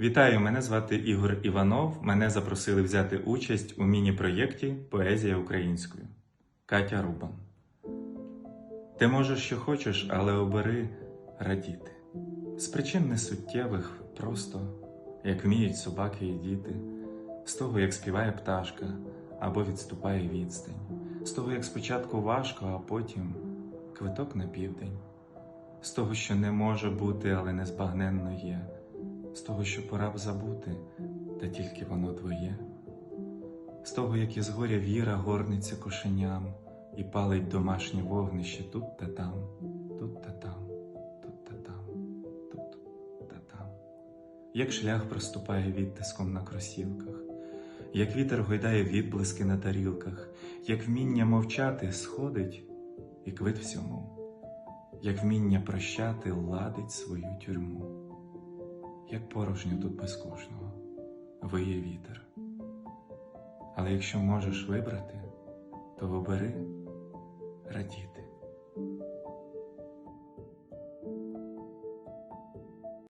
Вітаю, мене звати Ігор Іванов. Мене запросили взяти участь у міні-проєкті Поезія українською. Катя Рубан. Ти можеш, що хочеш, але обери радіти. З причин несуттєвих, просто як вміють собаки і діти, з того, як співає пташка або відступає відстань, з того, як спочатку важко, а потім квиток на південь, з того, що не може бути, але незбагненно є з того, що пора б забути, та тільки воно твоє, з того, як із горя віра горниться кошеням і палить домашнє вогнище тут та там, тут та там, тут та там, тут та там, як шлях проступає відтиском на кросівках, як вітер гойдає відблиски на тарілках, як вміння мовчати сходить і квит всьому, як вміння прощати ладить свою тюрму як порожньо тут без кожного, виє вітер. Але якщо можеш вибрати, то радіти.